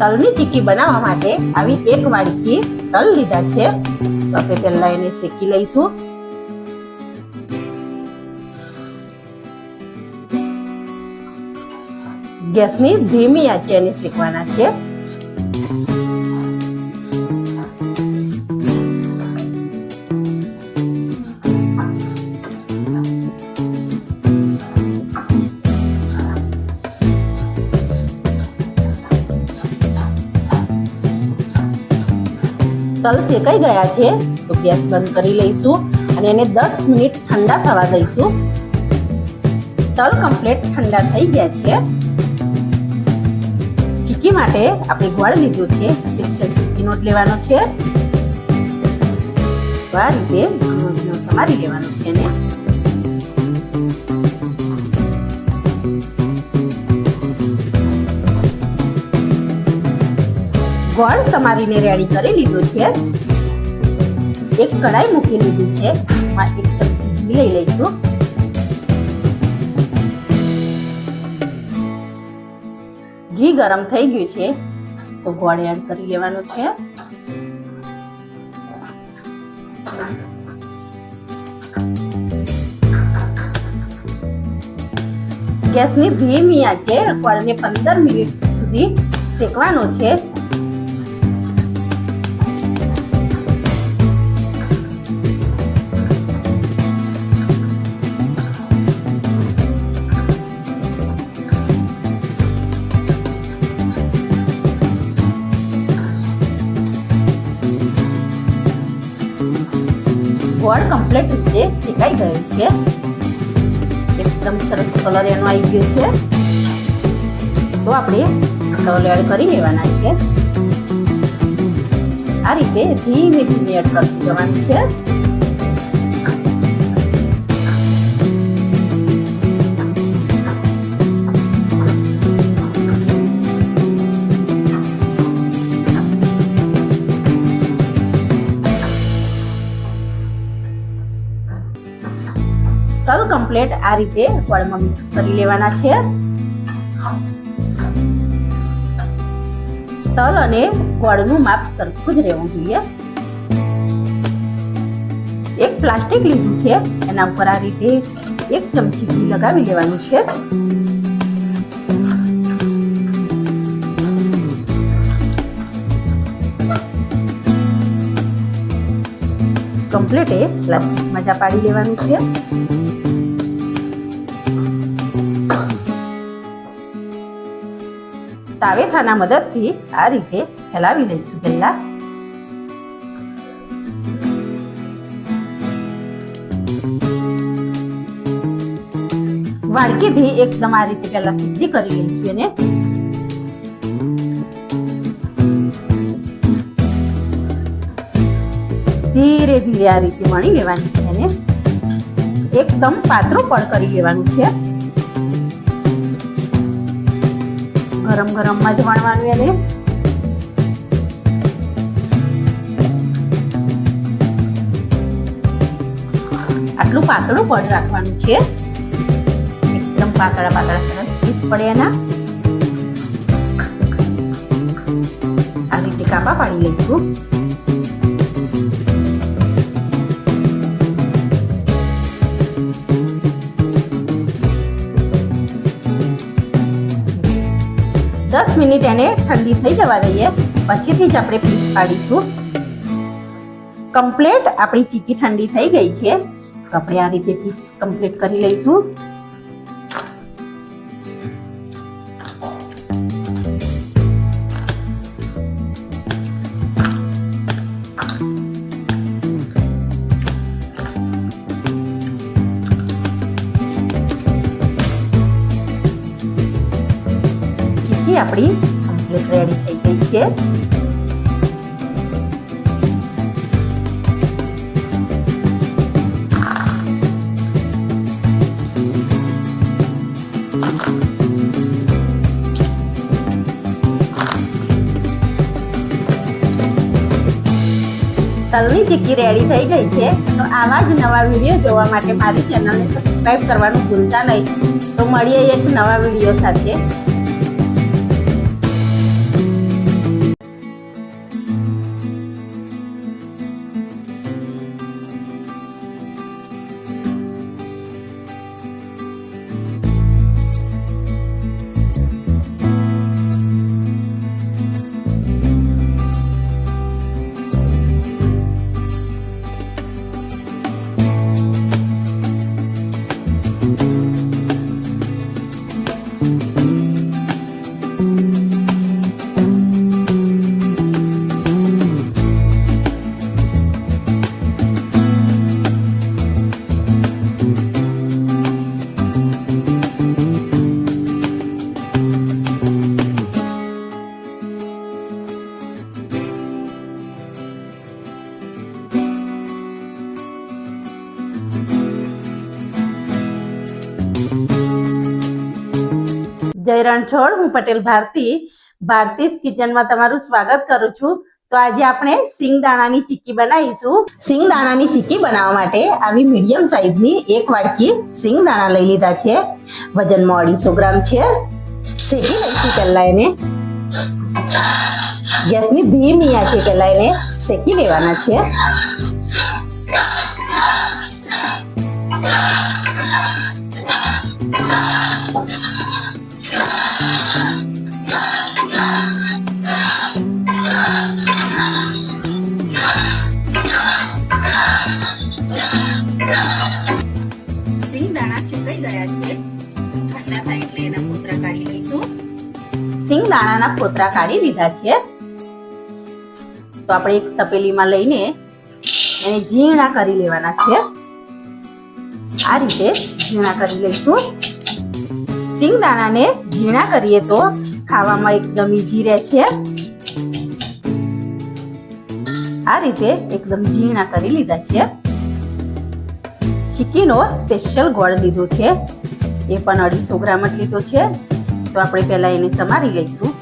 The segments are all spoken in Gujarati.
તલની ચીક્કી બનાવવા માટે આવી એક વાડકી તલ લીધા છે. તો આપણે પહેલા એને શેકી લઈશું. ગેસની ધીમી આંચે એને શેકવાના છે. તલ શેકાઈ ગયા છે? તો ગેસ બંધ કરી લઈશું અને એને દસ મિનિટ ઠંડા થવા દઈશું. તલ કમ્પ્લીટ ઠંડા થઈ ગયા છે. ચીકી માટે આપણે ગોળ લીધું છે. સ્પેશિયલ ચીકીનો નોટ લેવાનો છે. આ રીતે સમારી લેવાનો છે એને. ગોળ સમારીને રેડી કરી લીધો છે. એક કડાઈ મૂકી લીધું છે. એમાં એક ચમચી ઘી લઈ લઈશું. ઘી ગરમ થઈ ગયું છે. તો ગોળ એડ કરી લેવાનું છે. ગેસની ધીમી આંચે ગોળને પંદર મિનિટ સુધી શેકવાનો છે. ગોળ જે શેકાઈ ગયો છે એકદમ સરસ કલર એનો આવી ગયો છે તો આપણે કલર એડ કરી લેવાના છે આ રીતે ધીમે ધીમે એડ જવાનું છે તલ કમ્પ્લીટ આ રીતે ગોળમાં મિક્સ કરી લેવાના છે. તલ અને ગોળનું માપ સરખું જ રહેવું જોઈએ. એક પ્લાસ્ટિક લીધું છે, એના ઉપર આ રીતે એક ચમચી ઘી લગાવી લેવાનું છે. કમ્પ્લીટ એ પ્લાસ્ટિક મજા પાડી લેવાનું છે. તાવેથાના મદદથી આ રીતે ફેલાવી લઈશું પહેલા. વાડકીથી એકદમ આ રીતે પહેલા સીધી કરી લઈશું એને. ધીરે ધીરે આ રીતે વણી લેવાની છે એને. એકદમ પાતળું પણ કરી લેવાનું છે. ગરમ ગરમમાં જ વણવાનું એને આટલું પાતળું પડ રાખવાનું છે. એકદમ પાતળા પાતળા સરસ પીસ પડે એના. આ રીતે કાપા પાડી લઈશું. દસ મિનિટ એને ઠંડી થઈ જવા દઈએ. પછીથી જ આપણે પીસ પાડીશું. કમ્પ્લેટ આપણી ચીકી ઠંડી થઈ ગઈ છે. આપણે આ રીતે પીસ કમ્પ્લીટ કરી લઈશું. આપણી કમ્પ્લીટ રેડી થઈ ગઈ છે. તલની ચીક્કી રેડી થઈ ગઈ છે. તો આવા જ નવા વીડિયો જોવા માટે મારી ચેનલને સબસ્ક્રાઈબ કરવાનું ભૂલતા નહીં. તો મળીએ એક નવા વીડિયો સાથે. જય રણછોડ, હું પટેલ ભારતી, ભારતીસ કિચનમાં તમારું સ્વાગત કરું છું. તો આજે આપણે સિંગ દાણાની ચીક્કી બનાવીશું. સિંગ દાણાની ચીક્કી બનાવવા માટે આવી મીડિયમ સાઈઝની એક વાટકી સિંગદાણા લઈ લીધા છે. વજનમાં અઢીસો ગ્રામ છે. શેકી લઈશું પહેલા એને. ગેસની ધીમી આંચે પહેલાં એને શેકી લેવાના છે. સિંગદાણાના ફોતરા કાઢી લીધા છે. તો આપણે એક તપેલીમાં લઈને એને ઝીણા કરી લેવાના છે. આ રીતે ઝીણા કરી લઈશું. સિંગદાણાને ઝીણા કરીએ તો ખાવામાં એકદમ ઈજી રહે છે. આ રીતે એકદમ ઝીણા કરી લીધા છે. ચીકીનો સ્પેશિયલ ગોળ લીધો છે. એ પણ અઢીસો ગ્રામ જ લીધો છે. તો આપણે પહેલા એને સમારી લઈશું.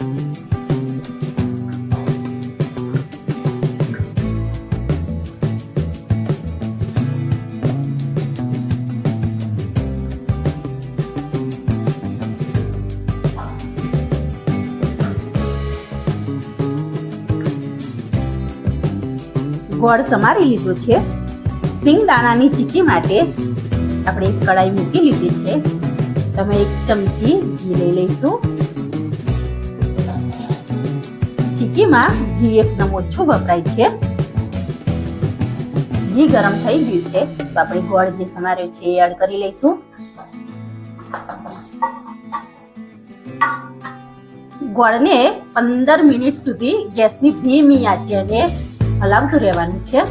ગોળ સમારી લીધો છે. સિંગદાણાની ચીકી માટે આપણે એક કડાઈ મૂકી લીધી છે. તમે એક ચમચી ઘી લઈ લઈશું. ચીક્કીમાં ઘી એકદમ ઓછું વપરાય છે. ઘી ગરમ થઈ ગયું છે, તો આપણે ગોળ જે સમાર્યો છે એ એડ કરી લઈશું. ગોળને પંદર મિનિટ સુધી ગેસની ધીમી આંચે હલાવતું રહેવાનું છે.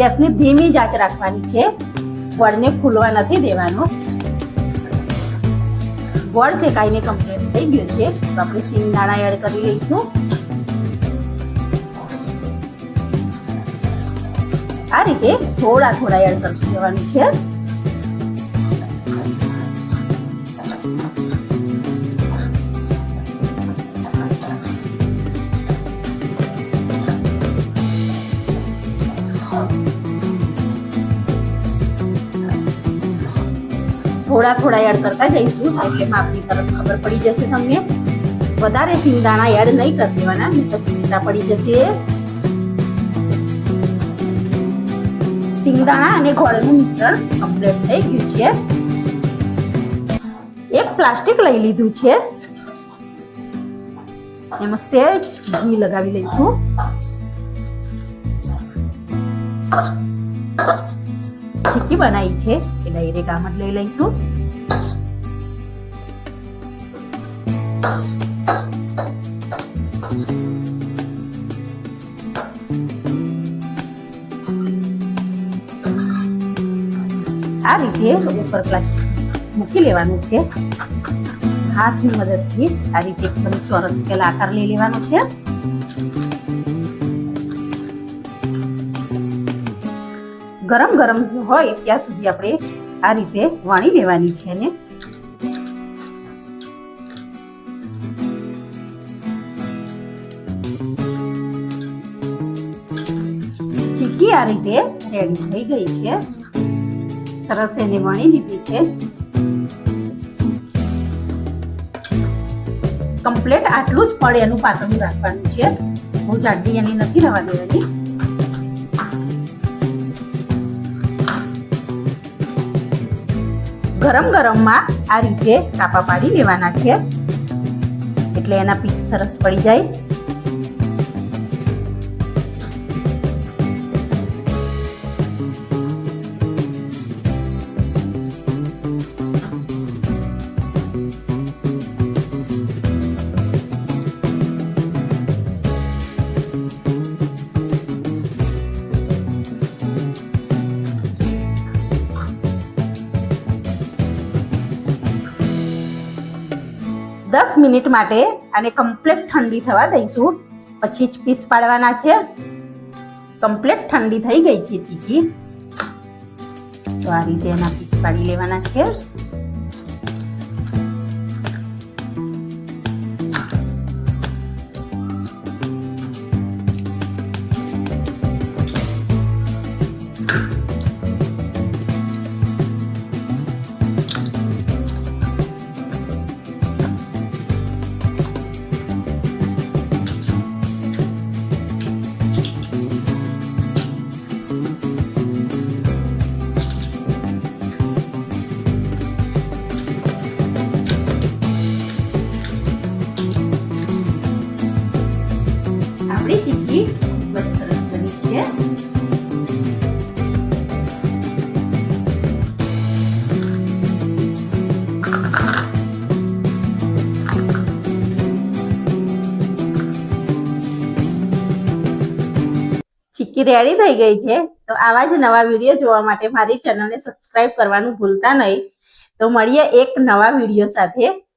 ગેસની ધીમી જાત રાખવાની છે. ગોળને ફૂલવા નથી દેવાનો. છે કાંઈને કમ્પ્લીટ થઈ ગયું છે, તો આપણે સિંગદાણા એડ કરી લઈશું. આ રીતે થોડા થોડા એડ કરતું જવાનું છે. થોડા થોડા એડ કરતા જઈશું. એટલે માપની તરફ ખબર પડી જશે તમને. વધારે સિંગદાણા એડ નહીં કરી દેવાના, નહીં તો પડી જશે. સિંગદાણા અને ગોળનું મિશ્રણ કમ્પ્લીટ થઈ ગયું છે. એક પ્લાસ્ટિક લઈ લીધું છે. એમાં સેજ ઘી લગાવી લઈશું. ચીકી બનાવી છે. એ ડાયરેક્ટ આમ લઈ લઈશું. આ રીતે ઉપર પ્લાસ્ટિક મૂકી લેવાનું છે. હાથની મદદથી આ રીતે ચોરસ પેલા આકાર લઈ લેવાનો છે. ગરમ ગરમ હોય ત્યાં સુધી આપણે આ રીતે વણી લેવાની છે ને. ચીકી આ રીતે રેડી થઈ ગઈ છે. સરસ એને વણી લીધી છે. કમ્પ્લેટ આટલું જ પડે એનું પાતળું રાખવાનું છે. બહુ જાડી એની નથી રવા દેવાની. ગરમ ગરમમાં આ રીતે કાપા પાડી લેવાના છે. એટલે એના પીસ સરસ પડી જાય. દસ મિનિટ માટે આને કમ્પ્લેટ ઠંડી થવા દઈશું. પછી જ પીસ પાડવાના છે. કમ્પ્લેટ ઠંડી થઈ ગઈ છે ચીકી. તો આ રીતે એના પીસ પાડી લેવાના છે. રેડી થઈ ગઈ છે. તો આવા જ નવા વીડિયો જોવા માટે મારી ચેનલને સબસ્ક્રાઈબ કરવાનું ભૂલતા નહીં. તો મળીએ એક નવા વીડિયો સાથે.